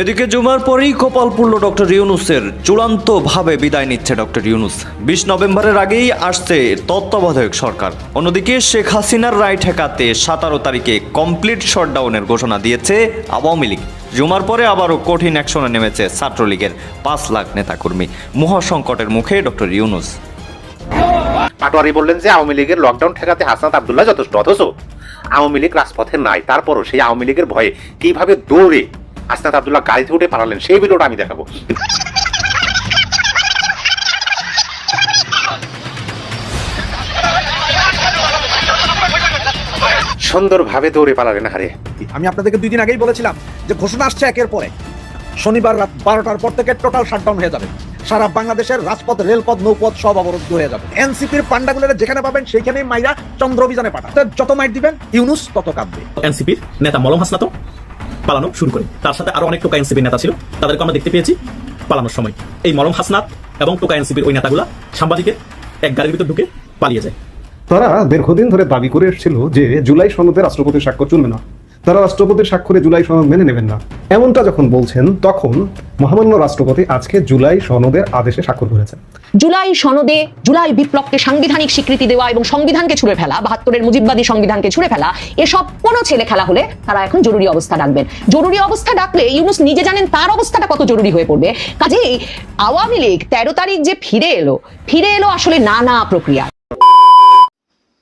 এদিকে জুমার পরেই কপাল পুরল ডক্টর ইউনুসের। চূড়ান্তভাবে বিদায় নিচ্ছে ডক্টর ইউনুস। বিশ নভেম্বরের আগেই আসছে তত্ত্বাবধায়ক সরকার। অন্যদিকে শেখ হাসিনার রায় ঠেকাতে সতেরো তারিখে কমপ্লিট শটডাউনের ঘোষণা দিয়েছে আওয়ামী লীগ। জুমার পরে আবারও কঠিন অ্যাকশনে নেমেছে ছাত্রলীগের পাঁচ লাখ নেতাকর্মী। মহাসংকটের মুখে ডক্টর ইউনুস। পাটোয়ারি বললেন যে আওয়ামী লীগের লকডাউন ঠেকাতে হাসনাত আবদুল্লাহ যথেষ্ট, অথচ আওয়ামী লীগ রাজপথে নাই। তারপরও সেই আওয়ামী লীগের ভয়ে কীভাবে দৌড়ে হাসনাত আবদুল্লাহ গাড়িতে উঠে পালালেন। সেই ভিডিওটা আমি দেখাবো। সুন্দরভাবে দৌড়ে পালালেন হারে আমি আপনাদেরকে দুই দিন আগেই বলেছিলাম যে ঘোষণা আসছে একের পরে শনিবার রাত বারোটার পর থেকে টোটাল শাটডাউন হয়ে যাবে। সারা বাংলাদেশের রাজপথ রেলপথ নৌপথ সব অবরুদ্ধ হয়ে যাবে। এনসিপির পান্ডাগুলো যেখানে পাবেন সেইখানেই মাইরা চন্দ্র অভিযানে পাঠান। যত মাইট দিবেন ইউনুস তত কাঁদবে। এনসিপির নেতা মলম হাসনাত পালানো শুরু করে। তার সাথে আরও অনেক টোকা এনসিপির নেতা ছিল, তাদেরকে আমরা দেখতে পেয়েছি পালানোর সময়। এই মরম হাসনাত এবং টোকা এনসিপির ওই নেতাগুলা সাংবাদিকের এক গাড়ির ভিতর ঢুকে পালিয়ে যায়। তারা দীর্ঘদিন ধরে দাবি করে এসেছিল যে জুলাই সনদে রাষ্ট্রপতি স্বাক্ষর চলবে না। তারা রাষ্ট্রপতির স্বাক্ষরে জুলাই সনদ মেনে নেবেন না। এমনটা যখন বলছেন, তখন মহামান্য রাষ্ট্রপতি আজকে জুলাই সনদের আদেশে স্বাক্ষর করেছেন। জুলাই সনদে জুলাই বিপ্লবকে সাংবিধানিক স্বীকৃতি দেওয়া এবং সংবিধানকে ছুড়ে ফেলা, বাহাত্তরের মুজিববাদী সংবিধানকে ছুড়ে ফেলা, এসব কোনো ছেলে খেলা হলে তারা এখন জরুরি অবস্থা ডাকবেন। জরুরি অবস্থা ডাকলে ইউনুস নিজে জানেন তার অবস্থাটা কত জরুরি হয়ে পড়বে। কাজেই আওয়ামী লীগ তেরো তারিখ যে ফিরে এলো ফিরে এলো আসলে নানা প্রক্রিয়া।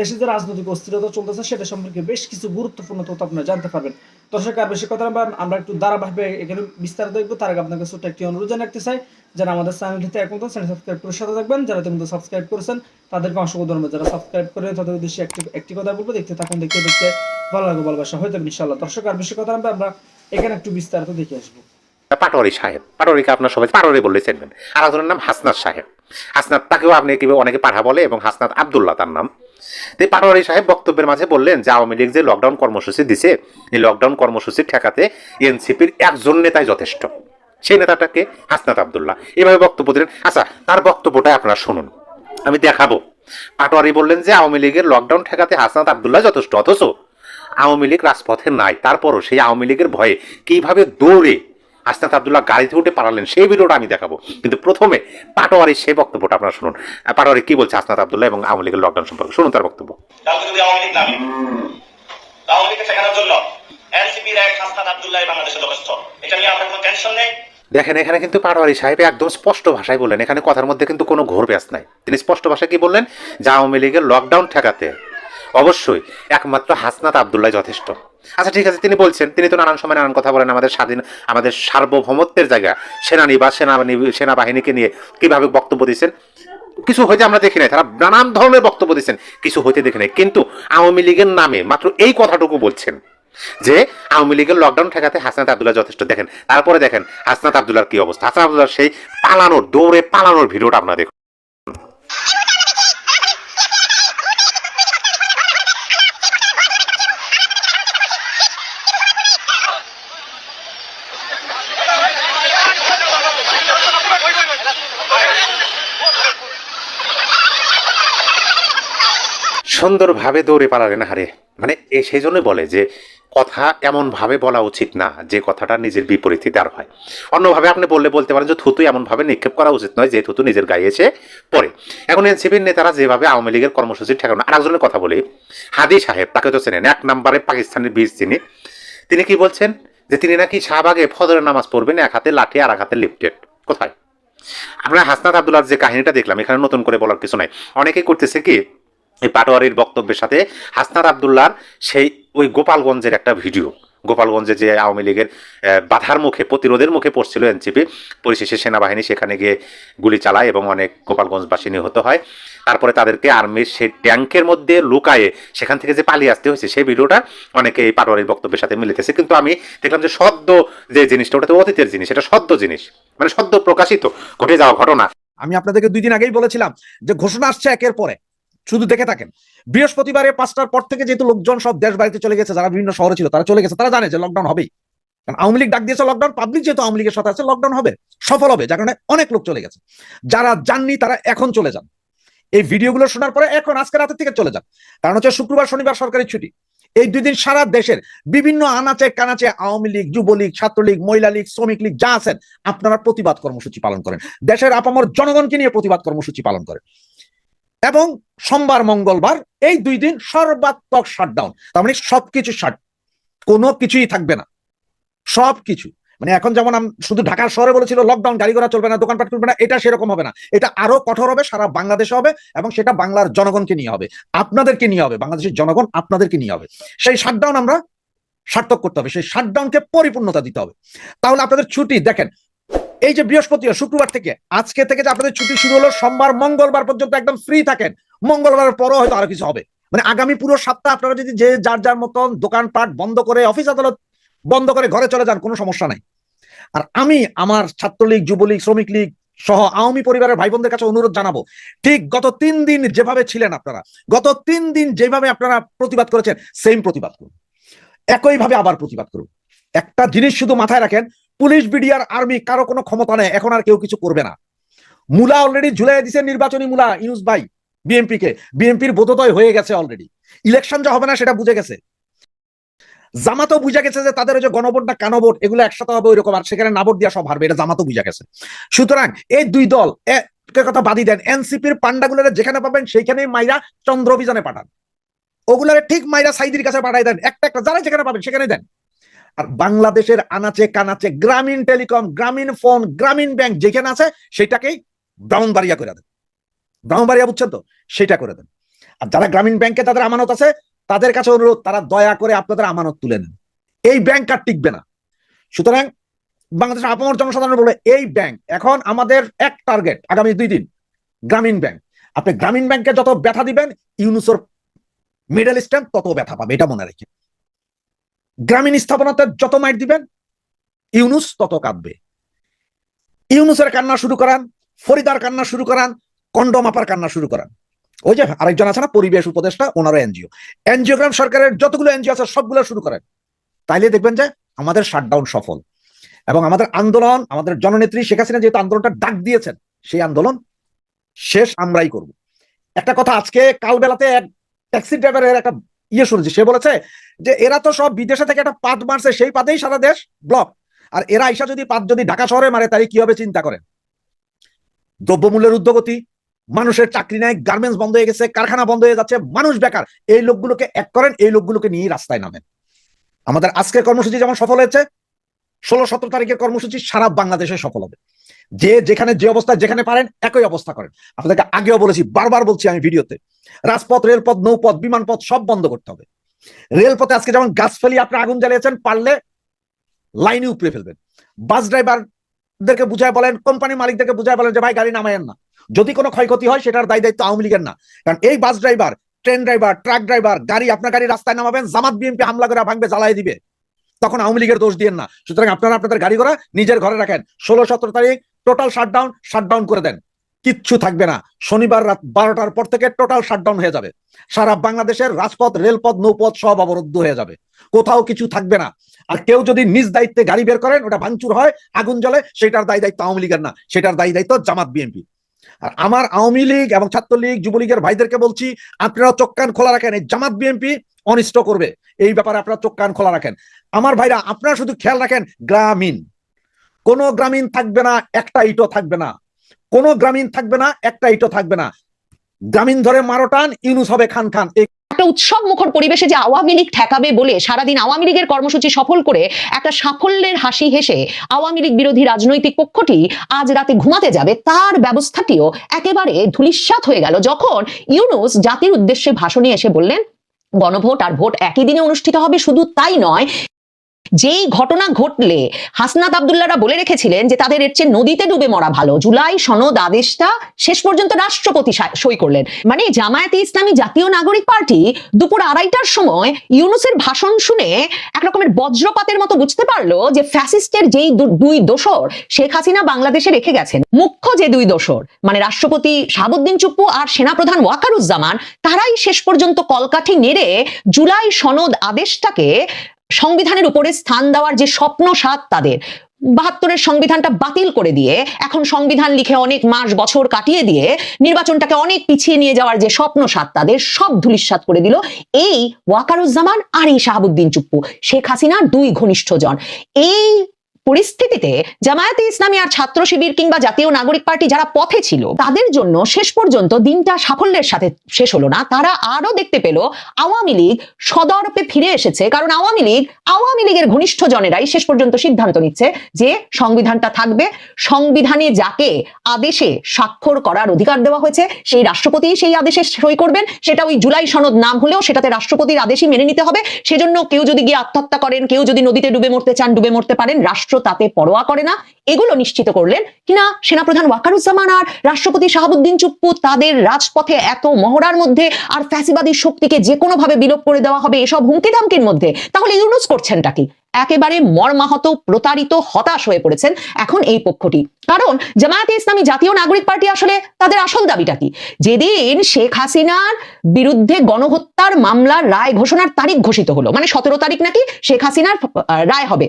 দেশে যে রাজনৈতিক অস্থিরতা চলতেছে, সেটা সম্পর্কে বেশ কিছু গুরুত্বপূর্ণ তথ্য আপনারা জানতে পারবেন। দর্শক, আর বেশি কথা না আমরা একটু ধারাবাহিকভাবে এখানে বিস্তারিত দেখব। তার আগে আপনাকে ছোট্ট একটি অনুরোধ জানাতে চাই, যারা আমাদের চ্যানেলটিতে এখন চ্যানেল সাবস্ক্রাইব করে সাথে থাকবেন, যারা ইতিমধ্যে সাবস্ক্রাইব করেছেন, তাদেরকে অসংখ্য ধন্যবাদ। যারা সাবস্ক্রাইব করে তাদের উদ্দেশ্যে একটি একটি কথা বলব, দেখতে থাকুন, দেখতে দেখতে ভালো লাগবে ভালোবাসা হয়ে যাবে ইনশাল্লাহ দর্শক, আর বেশি কথা না আমরা এখানে একটু বিস্তারিত দেখে আসব। পাটোয়ারি সাহেব, পাটোয়ারিকে আপনার সবাই পাটোয়ারি বললে চেনবেন। আর একজনের নাম হাসনাত সাহেব। হাসনাত তাকেও আপনি কি অনেকে পাঠা বলে এবং হাসনাত আবদুল্লাহ তার নাম। তো পাটোয়ারি সাহেব বক্তব্যের মাঝে বললেন যে আওয়ামী লীগ যে লকডাউন কর্মসূচি দিছে, এই লকডাউন কর্মসূচি ঠেকাতে এনসিপির একজন নেতাই যথেষ্ট। সেই নেতাটাকে হাসনাত আবদুল্লাহ। এভাবে বক্তব্য দিলেন। আচ্ছা তার বক্তব্যটাই আপনারা শুনুন। আমি দেখাবো। পাটোয়ারি বললেন যে আওয়ামী লীগের লকডাউন ঠেকাতে হাসনাত আবদুল্লাহ যথেষ্ট, অথচ আওয়ামী লীগ রাজপথে নাই। তারপরও সেই আওয়ামী লীগের ভয়ে কীভাবে দৌড়ে হাসনাত আবদুল্লাহ গাড়িতে উঠে পালালেন। সেই ভিডিওটা আমি দেখাবো। কিন্তু প্রথমে পাটোয়ারির সেই বক্তব্যটা আপনারা শুনুন। পাটোয়ারি কি বলছে হাসনাত আবদুল্লাহ এবং আওয়ামী লীগের লকডাউন সম্পর্কে? শুনুন তার বক্তব্য। আওয়ামী লীগ নামে আওয়ামী লীগকে ঠেকানোর জন্য এনসিপির এক হাসনাত আবদুল্লাহ বাংলাদেশে যথেষ্ট এটা নিয়ে আপনার কোনো টেনশন নেই? দেখেন এখানে কিন্তু পাটোয়ারি সাহেব একদম স্পষ্ট ভাষায় বললেন। এখানে কথার মধ্যে কিন্তু কোনো ঘোর ব্যাস নাই। তিনি স্পষ্ট ভাষায় কি বললেন? যে আওয়ামী লীগের লকডাউন ঠেকাতে অবশ্যই, একমাত্র হাসনাত আবদুল্লাহ যথেষ্ট। আচ্ছা ঠিক আছে, তিনি বলছেন, তিনি তো নানান সময় নানান কথা বলেন আমাদের স্বাধীন, আমাদের সার্বভৌমত্বের জায়গা সেনানিবাস সেনাবাহিনী সেনাবাহিনীকে নিয়ে কীভাবে বক্তব্য দিচ্ছেন? কিছু হইতে আমরা দেখি নাই, তারা নানান ধরনের বক্তব্য দিচ্ছেন, কিছু হইতে দেখি নাই। কিন্তু আওয়ামী লীগের নামে মাত্র এই কথাটুকু বলছেন, যে আওয়ামী লীগের লকডাউন ঠেকাতে হাসনাত আবদুল্লাহ যথেষ্ট। দেখেন, তারপরে দেখেন হাসনাত আবদুল্লাহর কি অবস্থা। হাসনাত আবদুল্লাহ সেই পালানোর, দৌড়ে পালানোর ভিডিওটা আপনারা দেখুন। সুন্দরভাবে দৌড়ে পালালেন হারে মানে এ সেই জন্য বলে যে, কথা এমন ভাবে বলা উচিত না যে, কথাটা নিজের বিপরীতে দাঁড় হয়। অন্যভাবে আপনি বললে বলতে পারেন যে, থুতু এমন ভাবে নিক্ষেপ করা উচিত নয় যে, থুতু নিজের গায়ে এসে পড়ে। এখন এনসিপির নেতারা যেভাবে আওয়ামী লীগের কর্মসূচি ঠেকানো, আর একজনের কথা বলি, হাদি সাহেব, তাকে তো চেনেন, এক নম্বরে পাকিস্তানের বীজ তিনি তিনি কি বলছেন? যে, তিনি নাকি শাহবাগে ফজরের নামাজ পড়বেন, এক হাতে লাঠি, আর এক হাতে লিফটেড। কোথায়? আমরা হাসনাত আবদুল্লার যে কাহিনীটা দেখলাম, এখানে নতুন করে বলার কিছু নাই। অনেকেই করতেছে কি এই পাটোয়ারির বক্তব্যের সাথে হাসনাত আবদুল্লার সেই ওই গোপালগঞ্জের একটা ভিডিও। গোপালগঞ্জে যে আওয়ামী লীগের বাধার মুখে, প্রতিরোধের মুখে পড়ছিল এনসিপি, পরিশেষে সেনাবাহিনী সেখানে গিয়ে গুলি চালায় এবং অনেক গোপালগঞ্জবাসী নিহত হয়। তারপরে তাদেরকে আর্মির সেই ট্যাঙ্কের মধ্যে লুকায়ে সেখান থেকে যে পালিয়ে আসতে হয়েছে, সেই ভিডিওটা অনেকে এই পাটোয়ারির বক্তব্যের সাথে মিলিতেছে। কিন্তু আমি দেখলাম যে সদ্য যে জিনিসটা, ওটা তো অতীতের জিনিস, এটা সদ্য জিনিস। মানে সদ্য প্রকাশিত, ঘটে যাওয়া ঘটনা। আমি আপনাদেরকে দুই দিন আগেই বলেছিলাম যে ঘোষণা আসছে একের পরে শুধু দেখে থাকেন। বৃহস্পতিবারে পাঁচটার পর থেকে যেহেতু লোকজন সব দেশ বাড়িতে চলে গেছে, যারা বিভিন্ন শহরে ছিল, তারা চলে গেছে, তারা জানে যে লকডাউন হবেই। কারণ আওয়ামী লীগ ডাক দিয়েছে লকডাউন পাবলিক যেহেতু আওয়ামী লীগের সাথে আছে লকডাউন হবে, সফল হবে, যার কারণে অনেক লোক চলে গেছে। যারা যাননি, তারা এখন চলে যান। এই ভিডিওগুলো শোনার পরে এখন আজকে রাতের থেকে চলে যান। কারণ হচ্ছে শুক্রবার, শনিবার সরকারি ছুটি। এই দুই দিন সারা দেশের বিভিন্ন আনাচে কানাচে আওয়ামী লীগ, যুবলীগ, ছাত্রলীগ, মহিলা লীগ, শ্রমিক লীগ, যা আছেন, আপনারা প্রতিবাদ কর্মসূচি পালন করেন। দেশের আপামর জনগণকে নিয়ে প্রতিবাদ কর্মসূচি পালন করেন। এবং সোমবার, মঙ্গলবার এই দুই দিন সর্বাত্মক শাটডাউন তার মানে সবকিছু শাট কোনো কিছুই থাকবে না। সবকিছু। মানে এখন যেমন শুধু ঢাকার শহরে বলেছিল লকডাউন গাড়ি ঘোড়া চলবে না, দোকানপাট চলবে না, এটা সেরকম হবে না। এটা আরও কঠোর হবে, সারা বাংলাদেশে হবে এবং সেটা বাংলার জনগণকে নিয়ে হবে। আপনাদেরকে নিয়ে হবে, বাংলাদেশের জনগণ আপনাদেরকে নিয়ে হবে। সেই শাটডাউন আমরা সার্থক করতে হবে। সেই শাটডাউনকে পরিপূর্ণতা দিতে হবে। তাহলে আপনাদের ছুটি, দেখেন এই যে বৃহস্পতিবার, শুক্রবার থেকে, আজকে থেকে যে আপনাদের ছুটি শুরু হলো, সোমবার, মঙ্গলবার পর্যন্ত একদম ফ্রি থাকেন। মঙ্গলবারের পরও হয়তো আরও কিছু হবে। মানে আগামী পুরো সপ্তাহ আপনারা যদি যে যার যার মতন দোকানপাট বন্ধ করে অফিস আদালত বন্ধ করে ঘরে চলে যান, কোনো সমস্যা নাই। আর আমি, আমার ছাত্রলীগ, যুবলীগ, শ্রমিক লীগ সহ আওয়ামী পরিবারের ভাই বোনদের কাছে অনুরোধ জানাব, ঠিক গত তিন দিন যেভাবে ছিলেন আপনারা, গত তিন দিন যেভাবে আপনারা প্রতিবাদ করেছেন সেম প্রতিবাদ করুন। একইভাবে আবার প্রতিবাদ করুন। একটা জিনিস শুধু মাথায় রাখেন পুলিশ, বিডিআর, আর্মি, কারও কোনো ক্ষমতা নেই, এখন আর কেউ কিছু করবে না। মুলা অলরেডি ঝুলাই দিছে নির্বাচনী মুলা, ইউনুস ভাই বিএনপি কে বিএনপির বোধোদয় হয়ে গেছে অলরেডি ইলেকশন যা হবে না সেটা বুঝে গেছে। জামাতও বুঝে গেছে যে তাদের ওই যে গণভোট না কানভোট এগুলো একসাথে হবে ওইরকম, আর সেখানে না ভোট দিয়া সব হারবে, এটা জামাতও বুঝে গেছে। সুতরাং এই দুই দল কথা বাদি দেন, এনসিপির পান্ডাগুলোরে যেখানে পাবেন সেইখানেই মাইরা চন্দ্র অভিযানে পাঠান। ওগুলারে ঠিক মাইরা সাইদির কাছে পাঠাই দেন, একটা একটা যারা যেখানে পাবেন সেখানে দেন। আর বাংলাদেশের আনাচে কানাচে গ্রামীণ টেলিকম, গ্রামীণ ফোন, গ্রামীণ ব্যাংক যেখানে আছে, সেটাকেই ব্রাউনবাড়িয়া করে দেন। ব্রাউনবাড়িয়া বুঝছেন তো? সেটা করে দেন। আর যারা গ্রামীণ ব্যাংকে তাদের আমানত আছে, তাদের কাছে অনুরোধ, তারা দয়া করে আপনাদের আমানত তুলে নেন। এই ব্যাংক আর টিকবে না। সুতরাং বাংলাদেশের আপামর জনসাধারণ বলে, এই ব্যাংক এখন আমাদের এক টার্গেট আগামী দুই দিন, গ্রামীণ ব্যাংক। আপনি গ্রামীণ ব্যাংকে যত ব্যথা দিবেন, ইউনুসর মিডল স্ট্যান্ড তত ব্যথা পাবে, এটা মনে রেখে। গ্রামীণ স্থাপনাতে যত মাইট দিবেন, ইউনুস তত কাঁদবে। ইউনুসের কান্না শুরু করান, ফরিদার কান্না শুরু করান, কন্ডম আপার কান্না শুরু করান। ওই যে আরেকজন আছে না, পরিবেশ উপদেষ্টা, ওনারও এনজিও। এনজিওগ্রাম সরকারের যতগুলো এনজিও আছে, সবগুলো শুরু করেন। তাইলে দেখবেন যে আমাদের শাটডাউন সফল। এবং আমাদের আন্দোলন, আমাদের জননেত্রী শেখ হাসিনা যেহেতু আন্দোলনটা ডাক দিয়েছেন, সেই আন্দোলন শেষ আমরাই করব। একটা কথা, আজকে কাল বেলাতে এক ট্যাক্সি ড্রাইভারের একটা ইয়ে শুনেছি সে বলেছে যে, এরা তো সব বিদেশে থেকে একটা পাত মারছে, সেই পাতেই সারা দেশ ব্লক আর এরা আইসা যদি পাত যদি ঢাকা শহরে মারে, তাহলে কি হবে চিন্তা করেন? দ্রব্যমূল্যের উদ্যোগতি, মানুষের চাকরি নাই গার্মেন্টস বন্ধ হয়ে গেছে, কারখানা বন্ধ হয়ে যাচ্ছে, মানুষ বেকার। এই লোকগুলোকে এক করেন, এই লোকগুলোকে নিয়ে রাস্তায় নামেন। আমাদের আজকের কর্মসূচি যেমন সফল হয়েছে, ষোলো সতেরো তারিখের কর্মসূচি সারা বাংলাদেশে সফল হবে। যে যেখানে যে অবস্থা যেখানে পারেন, একই অবস্থা করেন। আপনাদেরকে আগেও বলেছি, বারবার বলছি আমি ভিডিওতে, রাজপথ, রেলপথ, নৌপথ, বিমানপথ সব বন্ধ করতে হবে। রেলপথে আজকে যেমন গাছ ফেলি আপনি আগুন জ্বালিয়েছেন, পারলে লাইনে উপরে ফেলবেন। বাস ড্রাইভারদেরকে বুঝায় বলেন, কোম্পানি মালিকদেরকে বুঝায় বলেন যে, ভাই, গাড়ি নামায়েন না। যদি কোনো ক্ষয়ক্ষতি হয়, সেটার দায় দায়িত্ব আওয়ামী লীগের না। কারণ এই bus driver, train driver, truck driver, গাড়ি, আপনার গাড়ি রাস্তায় নামাবেন, জামাত, বিএনপি হামলা করে ভাঙবে জ্বালাই দিবে। তখন আওয়ামী লীগের দোষ দিয়েন না। সুতরাং আপনারা আপনাদের গাড়ি ঘোড়া নিজের ঘরে রাখেন। ষোলো, সতেরো তারিখ টোটাল শাটডাউন শাটডাউন করে দেন। কিচ্ছু থাকবে না। শনিবার রাত বারোটার পর থেকে টোটাল শাটডাউন হয়ে যাবে। সারা বাংলাদেশের রাজপথ, রেলপথ, নৌপথ সব অবরুদ্ধ হয়ে যাবে। কোথাও কিছু থাকবে না। আর কেউ যদি নিজ দায়িত্বে গাড়ি বের করেন, ওটা ভাঙচুর হয়, আগুন জ্বলে, সেটার দায়ী দায়িত্ব আওয়ামী লীগের না। সেটার দায়ী দায়িত্ব জামাত বিএনপি। আর আমার আওয়ামী লীগ এবং ছাত্রলীগ, যুবলীগের ভাইদেরকে বলছি, আপনারা চোখ কান খোলা রাখেন, এই জামাত বিএনপি অনিষ্ট করবে। এই ব্যাপারে আপনারা চোখ কান খোলা রাখেন। আমার ভাইরা, আপনারা শুধু খেয়াল রাখেন, গ্রামীণ। কোন গ্রামীণ থাকবে না, একটা ইটও থাকবে না। কোন গ্রামীণ থাকবে না, একটা ইটও থাকবে না। গ্রামীণ ধরে মারোটান ইউনুস হবে খান খান। একটা উৎসব মুখর পরিবেশে যে আওয়ামী লীগ ঠেকাবে বলে সারাদিন আওয়ামী লীগের কর্মসূচি সফল করে একটা সাফল্যের হাসি হেসে আওয়ামী লীগ বিরোধী রাজনৈতিক পক্ষটি আজ রাতে ঘুমাতে যাবে, তার ব্যবস্থাটিও একেবারে ধুলিস্বাত হয়ে গেল। যখন ইউনুস জাতির উদ্দেশ্যে ভাষণে এসে বললেন, গণভোট আর ভোট একই দিনে অনুষ্ঠিত হবে, শুধু তাই নয় যেই ঘটনা ঘটলে হাসনাত আবদুল্লাহরা বলে রেখেছিলেন যে তাদের এর চেয়ে নদীতে ডুবে মরা ভালো। জুলাই সনদ আদেশটা শেষ পর্যন্ত রাষ্ট্রপতি সই করলেন। মানে জামায়াতে ইসলামী জাতীয় নাগরিক পার্টি দুপুর আড়াইটার সময় ইউনুসের ভাষণ শুনে একরকমের বজ্রপাতের মতো বুঝতে পারল যে ফ্যাসিস্টের যেই দুই দোসর শেখ হাসিনা বাংলাদেশে রেখে গেছেন। মুখ্য যে দুই দোসর মানে রাষ্ট্রপতি শাহাবুদ্দিন চুপ্পু আর সেনাপ্রধান ওয়াকারুজ্জামান, তারাই শেষ পর্যন্ত কলকাঠি নেড়ে জুলাই সনদ আদেশটাকে সংবিধানের উপরে স্থান দেওয়ার যে স্বপ্ন সাত তাদের, বাহাত্তরের সংবিধানটা বাতিল করে দিয়ে, এখন সংবিধান লিখে অনেক মাস বছর কাটিয়ে দিয়ে নির্বাচনটাকে অনেক পিছিয়ে নিয়ে যাওয়ার যে স্বপ্ন সাত তাদের সব ধুলিস্বাত করে দিল। এই ওয়াকারুজ্জামান আর এই শাহাবুদ্দিন চুপ্পু, শেখ হাসিনার দুই ঘনিষ্ঠজন এই পরিস্থিতিতে জামায়াতে ইসলামী আর ছাত্র শিবির কিংবা জাতীয় নাগরিক পার্টি যারা পথে ছিল, তাদের জন্য শেষ পর্যন্ত দিনটা সাফল্যের সাথে শেষ হলো না। তারা আরও দেখতে পেল আওয়ামী লীগ সদর্পে ফিরে এসেছে, কারণ আওয়ামী লীগ, আওয়ামী লীগের ঘনিষ্ঠ জনেরাই শেষ পর্যন্ত সিদ্ধান্ত নিচ্ছে যে সংবিধানটা থাকবে। সংবিধানে যাকে আদেশে স্বাক্ষর করার অধিকার দেওয়া হয়েছে, সেই রাষ্ট্রপতি সেই আদেশে সই করবেন। সেটা ওই জুলাই সনদ নাম হলেও সেটাতে রাষ্ট্রপতির আদেশই মেনে নিতে হবে। সেজন্য কেউ যদি গিয়ে আত্মহত্যা করেন, কেউ যদি নদীতে ডুবে মরতে চান, ডুবে মরতে পারেন, রাষ্ট্র তাতে পরোয়া করে না। এগুলো নিশ্চিত করলেন কিনা সেনাপ্রধান ওয়াকারুজ্জামান আর রাষ্ট্রপতি শাহাবুদ্দিন চুপ্পু তাদের রাজপথে এত মহড়ার মধ্যে আর ফ্যাসিবাদী শক্তিকে যে কোনো ভাবে বিলোপ করে দেওয়া হবে এসব হুমকি ধামকির মধ্যে, তাহলে ইউনুস করছেনটা কি? একেবারে মর্মাহত, প্রতারিত, হতাশ হয়ে পড়েছেন এখন এই পক্ষটি। কারণ জামায়াতে ইসলামী জাতীয় নাগরিক পার্টি আসলে তাদের আসল দাবিটা কি? যেদিন শেখ হাসিনার বিরুদ্ধে গণহত্যার মামলার রায় ঘোষণার তারিখ ঘোষিত হলো মানে সতেরো তারিখ নাকি শেখ হাসিনার রায় হবে।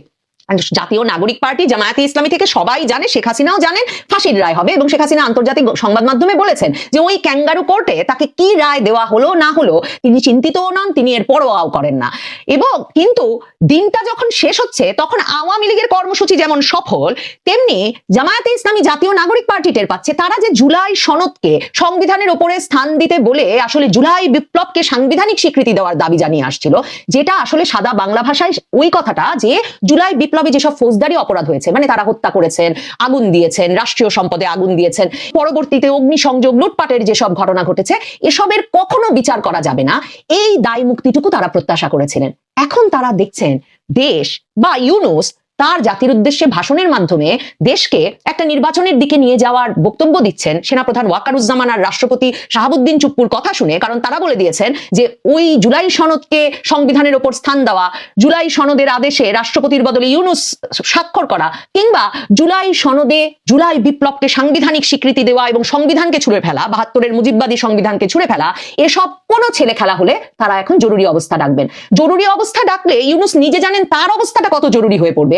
জাতীয় নাগরিক পার্টি জামায়াতে ইসলামী থেকে সবাই জানে, শেখ হাসিনাও জানেন, ফাঁসির রায় হবে এবং শেখ হাসিনা আন্তর্জাতিক সংবাদ মাধ্যমে বলেছেন যে ওই ক্যাঙ্গারু কোর্টে তাকে কি রায় দেওয়া হলো, না হলো, তিনি চিন্তিতও নন, তিনি এর পরোয়াও করেন না। এবং কিন্তু দিনটা যখন শেষ হচ্ছে, তখন আওয়ামী লীগের কর্মসূচি যেমন সফল, তেমনি জামায়াতে ইসলামী জাতীয় নাগরিক পার্টি টের পাচ্ছে। তারা যে জুলাই সনদকে সংবিধানের ওপরে স্থান দিতে বলে আসলে জুলাই বিপ্লবকে সাংবিধানিক স্বীকৃতি দেওয়ার দাবি জানিয়ে আসছিল, যেটা আসলে সাদা বাংলা ভাষায় ওই কথাটা যে জুলাই বিপ্লবে যেসব ফৌজদারি অপরাধ হয়েছে মানে তারা হত্যা করেছেন, আগুন দিয়েছেন, রাষ্ট্রীয় সম্পদে আগুন দিয়েছেন, পরবর্তীতে অগ্নিসংযোগ, লুটপাটের যেসব ঘটনা ঘটেছে, এসবের কখনো বিচার করা যাবে না। এই দায় মুক্তিটুকু তারা প্রত্যাশা করেছিলেন। এখন তারা দেখছেন দেশ বা ইউনুস তার জাতির উদ্দেশ্যে ভাষণের মাধ্যমে দেশকে একটা নির্বাচনের দিকে নিয়ে যাওয়ার বক্তব্য দিচ্ছেন সেনাপ্রধান ওয়াকারুজ্জামান আর রাষ্ট্রপতি শাহাবুদ্দিন চুপ্পুর কথা শুনে, কারণ তারা বলে দিয়েছেন যে ওই জুলাই সনদকে সংবিধানের ওপর স্থান দেওয়া, জুলাই সনদের আদেশে রাষ্ট্রপতির বদলে ইউনুস স্বাক্ষর করা কিংবা জুলাই সনদে জুলাই বিপ্লবকে সাংবিধানিক স্বীকৃতি দেওয়া এবং সংবিধানকে ছুঁড়ে ফেলা, বাহাত্তরের মুজিববাদী সংবিধানকে ছুঁড়ে ফেলা, এসব কোনো ছেলে খেলা হলে তারা এখন জরুরি অবস্থা ডাকবেন। জরুরি অবস্থা ডাকলে ইউনুস নিজে জানেন তার অবস্থাটা কত জরুরি হয়ে পড়বে।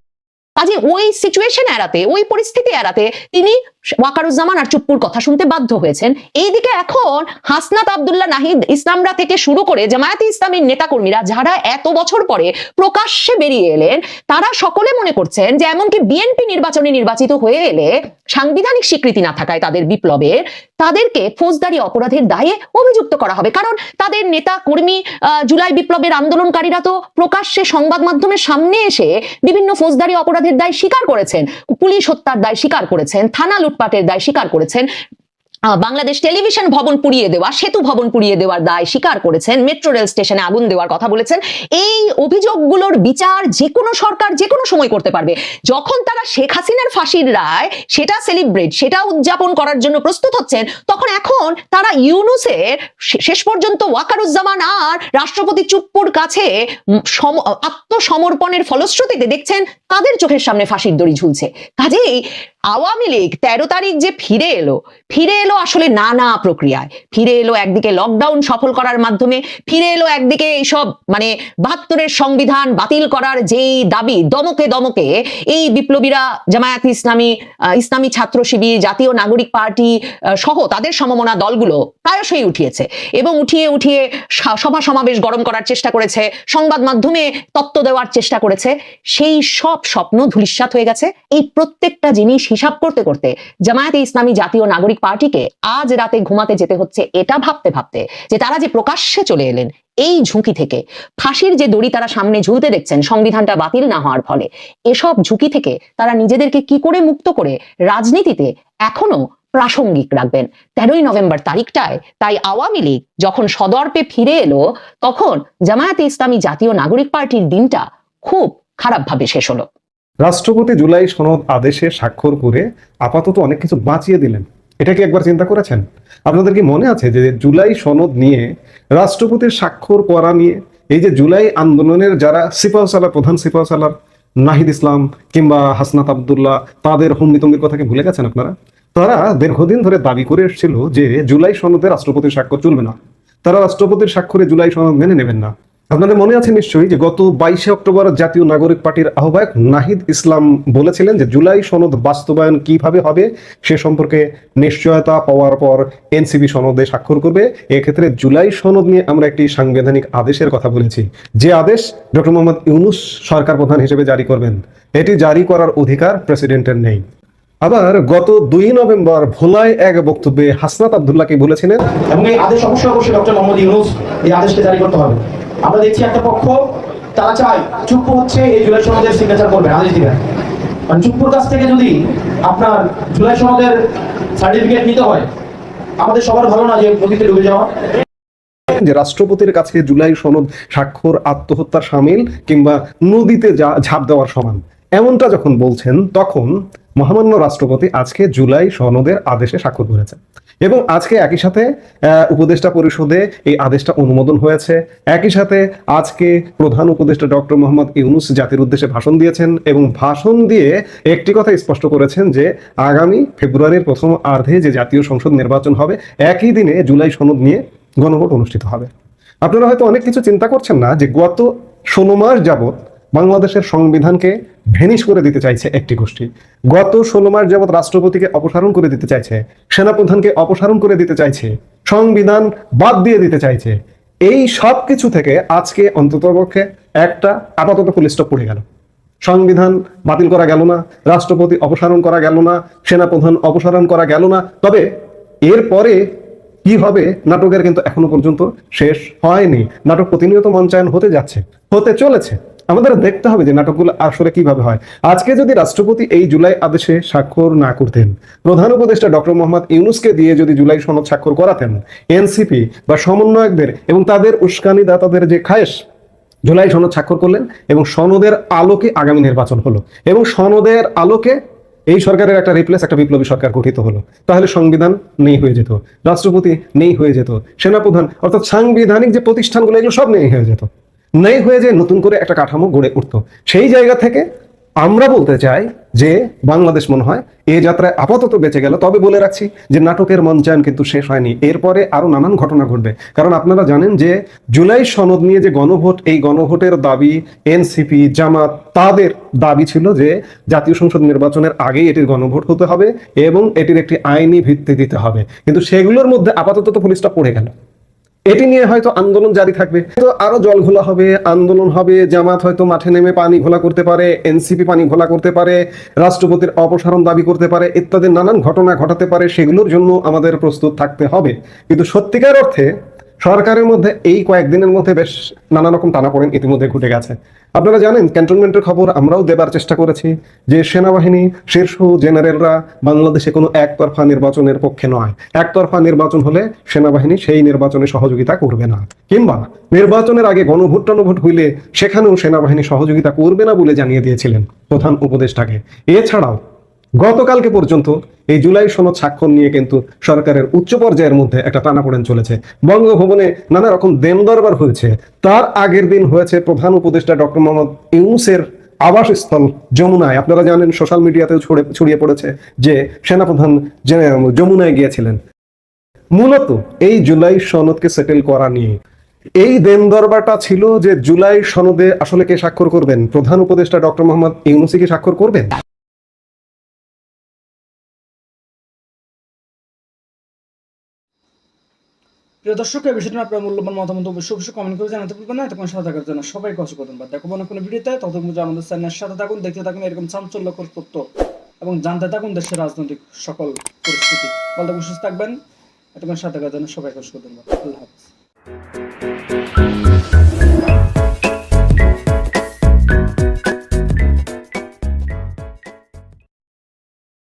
কাজে ওই সিচুয়েশন এড়াতে, ওই পরিস্থিতি এড়াতে তিনি ওয়াকারুজ্জামান আর চুপ্পুর কথা শুনতে বাধ্য হয়েছেন। এইদিকে এখন হাসনাত আবদুল্লাহ নাহিদ ইসলামরা থেকে শুরু করে জামায়াতে ইসলামীর নেতাকর্মীরা যারা এত বছর পরে প্রকাশ্যে বেরিয়ে এলেন, তারা সকলে মনে করছেন যে এমনকি বিএনপি নির্বাচনে নির্বাচিত হয়ে এলে সাংবিধানিক স্বীকৃতি না থাকায় তাদের বিপ্লবের তাদেরকে ফৌজদারি অপরাধের দায়ে অভিযুক্ত করা হবে। কারণ তাদের নেতা, কর্মী জুলাই বিপ্লবের আন্দোলনকারীরা তো প্রকাশ্যে সংবাদ মাধ্যমের সামনে এসে বিভিন্ন ফৌজদারি অপরাধের দায় স্বীকার করেছেন পুলিশ হত্যার দায় স্বীকার করেছেন থানা লুটপাটের দায় স্বীকার করেছেন বাংলাদেশ টেলিভিশন ভবন পুড়িয়ে দেওয়া, সেতু ভবন পুড়িয়ে দেওয়ার দায় স্বীকার করেছেন, মেট্রো রেল স্টেশনে আগুন দেওয়ার কথা বলেছেন। এই অভিযোগগুলোর বিচার যে কোনো সরকার যে কোনো সময় করতে পারবে। যখন তারা শেখ হাসিনার ফাঁসির রায়, সেটা সেলিব্রেট সেটা উদযাপন করার জন্য প্রস্তুত হচ্ছেন, তখন এখন তারা ইউনুসের শেষ পর্যন্ত ওয়াকারুজ্জামান আর রাষ্ট্রপতি চুপ্পুর কাছে সম- আত্মসমর্পণের ফলশ্রুতিতে দেখছেন, তাদের চোখের সামনে ফাঁসির দড়ি ঝুলছে। কাজেই আওয়ামী লীগ তেরো তারিখ যে ফিরে এলো ফিরে এলো আসলে নানা প্রক্রিয়ায়। ফিরে এলো একদিকে লকডাউন সফল করার মাধ্যমে, ফিরে এলো একদিকে এইসব মানে বাহাত্তরের সংবিধান বাতিল করার যেই দাবি, দমকে দমকে এই বিপ্লবীরা জামায়াত ইসলামী ইসলামী ছাত্র শিবির, জাতীয় নাগরিক পার্টি সহ তাদের সমমনা দলগুলো প্রায়শই উঠিয়েছে এবং উঠিয়ে উঠিয়ে সভা সমাবেশ গরম করার চেষ্টা করেছে, সংবাদ মাধ্যমে তত্ত্ব দেওয়ার চেষ্টা করেছে। সেই সব স্বপ্ন ধূলিসাৎ হয়ে গেছে। এই প্রত্যেকটা জিনিস হিসাব করতে করতে জামায়াতে ইসলামী জাতীয় নাগরিক পার্টিকে আজ রাতে ঘুমাতে যেতে হচ্ছে এটা ভাবতে ভাবতে যে তারা যে প্রকাশ্যে চলে এলেন, এই ঝুঁকি থেকে, ফাঁসির যে দড়ি তারা সামনে ঝুলতে দেখছেন, সংবিধানটা বাতিল না হওয়ার ফলে, এসব ঝুঁকি থেকে তারা নিজেদেরকে কি করে মুক্ত করে রাজনীতিতে এখনও প্রাসঙ্গিক রাখবেন? তেরোই নভেম্বর তারিখটায়, তাই আওয়ামী লীগ যখন সদর্পে ফিরে এলো, তখন জামায়াতে ইসলামী জাতীয় নাগরিক পার্টির দিনটা খুব খারাপভাবে শেষ হলো। রাষ্ট্রপতি জুলাই সনদ আদেশে স্বাক্ষর করে আপাতত অনেক কিছু বাঁচিয়ে দিলেন। এটা কি একবার চিন্তা করেছেন? আপনাদের কি মনে আছে যে জুলাই সনদ নিয়ে রাষ্ট্রপতির স্বাক্ষর করা নিয়ে এই যে জুলাই আন্দোলনের যারা সিপাহ সালার প্রধান সিপাহ সালার নাহিদ ইসলাম কিংবা হাসনাত আবদুল্লাহ, তাদের হুম্বিতম্বির কথা কি ভুলে গেছেন আপনারা? তারা দীর্ঘদিন ধরে দাবি করে এসেছিল যে জুলাই সনদে রাষ্ট্রপতির স্বাক্ষর চলবে না। তারা রাষ্ট্রপতির স্বাক্ষরে জুলাই সনদ মেনে নেবেন না। আপনাদের মনে আছে নিশ্চয়ই যে গত বাইশে অক্টোবর জাতীয় নাগরিক পার্টির আহ্বায়ক নাহিদ ইসলাম বলেছিলেন যে জুলাই সনদ বাস্তবায়ন কীভাবে হবে সে সম্পর্কে নিশ্চয়তা পাওয়ার পর এনসিবি সনদে স্বাক্ষর করবে। এক্ষেত্রে জুলাই সনদ নিয়ে আমরা একটি সাংবিধানিক আদেশের কথা বলেছি। যে আদেশ ডক্টর মোহাম্মদ ইউনুস সরকার প্রধান হিসেবে জারি করবেন, এটি জারি করার অধিকার প্রেসিডেন্টের নেই। আবার গত দুই নভেম্বর ভোলায় এক বক্তব্যে হাসনাত আবদুল্লাহকে বলেছিলেন, এবং এই আদেশ অবশ্যই অবশ্যই ডক্টর মোহাম্মদ ইউনুস এই আদেশকে জারি করতে হবে। আমরা দেখছি একটা পক্ষ, তারা চায় চুপ্পু হচ্ছে, এই জুলাই সনদের সিগনেচার করবে। আদেশ দিবেন। মানে চুপ্পুর কাছ থেকে যদি আপনার জুলাই সনদের সার্টিফিকেট নিতে হয়, আমাদের সবার ভালো না যে নদীতে ডুবে যাওয়া। যে রাষ্ট্রপতির কাছে জুলাই সনদ স্বাক্ষর, আত্মহত্যা সামিল কিংবা নদীতে ঝাঁপ দেওয়ার সমান। এমনটা যখন বলছেন, তখন মহামান্য রাষ্ট্রপতি আজকে জুলাই সনদের আদেশে স্বাক্ষর করেছেন। এবং আজকে একই সাথে উপদেষ্টা পরিষদে এই আদেশটা অনুমোদন হয়েছে। একই সাথে আজকে প্রধান উপদেষ্টা ডক্টর মোহাম্মদ ইউনুস জাতির উদ্দেশ্যে ভাষণ দিয়েছেন এবং ভাষণ দিয়ে একটি কথা স্পষ্ট করেছেন যে, আগামী ফেব্রুয়ারির প্রথম আর্ধে যে জাতীয় সংসদ নির্বাচন হবে, একই দিনে জুলাই সনদ নিয়ে গণভোট অনুষ্ঠিত হবে। আপনারা হয়তো অনেক কিছু চিন্তা করছেন না যে গত ষোলো মাস যাবৎ বাংলাদেশের সংবিধানকে ভেনিশ করে দিতে চাইছে একটি গোষ্ঠী। গত ষোলো মাস যাবৎ রাষ্ট্রপতিকে অপসারণ করে দিতে চাইছে, সেনাপ্রধানকে অপসারণ করে দিতে চাইছে, সংবিধান বাদ দিয়ে দিতে চাইছে। এই সব কিছু থেকে আজকে অন্ততপক্ষে একটা আপাতত পুলিশটা পড়ে গেল। সংবিধান বাতিল করা গেল না, রাষ্ট্রপতি অপসারণ করা গেল না, সেনাপ্রধান অপসারণ করা গেল না। তবে এরপরে কি হবে নাটকের কিন্তু এখনও পর্যন্ত শেষ হয়নি। নাটক প্রতিনিয়ত মঞ্চায়ন হতে যাচ্ছে, হতে চলেছে। আমাদের দেখতে হবে যে নাটকগুলো আসলে কীভাবে হয়। আজকে যদি রাষ্ট্রপতি এই জুলাই আদেশে স্বাক্ষর না করতেন, প্রধান উপদেষ্টা ডক্টর মোহাম্মদ ইউনুসকে দিয়ে যদি জুলাই সনদ স্বাক্ষর করাতেন, এনসিপি বা সমন্বয়কদের এবং তাদের উস্কানি দাতাদের যে খায়েশ, জুলাই সনদ স্বাক্ষর করলেন এবং সনদের আলোকে আগামী নির্বাচন হলো এবং সনদের আলোকে এই সরকারের একটা রিপ্লেস একটা বিপ্লবী সরকার গঠিত হলো। তাহলে সংবিধান নেই হয়ে যেত, রাষ্ট্রপতি নেই হয়ে যেত, সেনাপ্রধান অর্থাৎ সাংবিধানিক যে প্রতিষ্ঠানগুলো, এগুলো সব নেই হয়ে যেত। নেই হয়ে যে নতুন করে একটা কাঠামো গড়ে উঠতো। সেই জায়গা থেকে আমরা বলতে চাই যে বাংলাদেশ মনে হয় এ যাত্রায় আপাতত বেঁচে গেল। তবে বলে রাখছি যে নাটকের মঞ্চায়ন কিন্তু শেষ হয়নি। এরপরে আরও নানান ঘটনা ঘটবে। কারণ আপনারা জানেন যে জুলাই সনদ নিয়ে যে গণভোট, এই গণভোটের দাবি এনসিপি, জামাত তাদের দাবি ছিল যে জাতীয় সংসদ নির্বাচনের আগেই এটির গণভোট হতে হবে এবং এটির একটি আইনি ভিত্তি দিতে হবে। কিন্তু সেগুলোর মধ্যে আপাতত তো পুলিশটা পড়ে গেল। এটি নিয়ে হয়তো আন্দোলন জারি থাকবে। তো আরও জল ঘোলা হবে, আন্দোলন হবে, জামাত হয়তো মাঠে নেমে পানি ঘোলা করতে পারে, এনসিপি পানি ঘোলা করতে পারে, রাষ্ট্রপতির অপসারণ দাবি করতে পারে, ইত্যাদি নানান ঘটনা ঘটাতে পারে, সেগুলোর জন্য আমাদের প্রস্তুত থাকতে হবে। কিন্তু সত্যিকার অর্থে সরকারের মধ্যে এই কয়েকদিনের মধ্যে বেশ নানা রকম টানাপোড়েন ইতিমধ্যে ঘটে গেছে। আপনারা জানেন, ক্যান্টনমেন্টের খবর আমরাও দেবার চেষ্টা করেছি যে সেনাবাহিনী, শীর্ষ জেনারেলরা বাংলাদেশে কোনো একতরফা নির্বাচনের পক্ষে নয়। একতরফা নির্বাচন হলে সেনাবাহিনী সেই নির্বাচনে সহযোগিতা করবে না। কিংবা নির্বাচনের আগে গণভোট টনভোট হইলে সেখানেও সেনাবাহিনী সহযোগিতা করবে না বলে জানিয়ে দিয়েছিলেন প্রধান উপদেষ্টাকে। এছাড়াও গতকালকে পর্যন্ত এই জুলাই সনদ স্বাক্ষর নিয়ে কিন্তু সরকারের উচ্চ পর্যায়ের মধ্যে একটা টানাপোড়েন চলেছে। বঙ্গভবনে নানা রকম দেন দরবার হয়েছে। তার আগের দিন হয়েছে প্রধান উপদেষ্টা ডক্টর মোহাম্মদ ইউনুসের আবাসস্থল যমুনায়। আপনারা জানেন সোশ্যাল মিডিয়াতেও ছড়িয়ে পড়েছে যে সেনাপ্রধান যমুনায় গিয়েছিলেন। মূলত এই জুলাই সনদকে সেটেল করা নিয়ে। এই দেন দরবারটা ছিল যে জুলাই সনদে আসলে কে স্বাক্ষর করবেন? প্রধান উপদেষ্টা ডক্টর মোহাম্মদ ইউনুসি কি স্বাক্ষর করবেন? প্রিয় দর্শক, এই বিষয়টি আপনার মূল্যবান মতামত অবশ্যই অবশ্যই কমেন্ট করে জানাতে পারবেন না। এতক্ষণ সাথে থাকার জন্য সবাই কষ্ট করুন বা দেখো কোনো কোনো ভিডিওতে ততক্ষণ পর্যন্ত আমাদের চ্যানেলের সাথে থাকুন, দেখতে থাকুন, এরকম চাঞ্চল্যকর তথ্য এবং জানতে থাকুন দেশের রাজনৈতিক সকল পরিস্থিতি। বলতে সুস্থ থাকবেন। এতক্ষণ সাথে থাকার জন্য সবাই কষ্ট করুন আল্লাহ হাফিজ।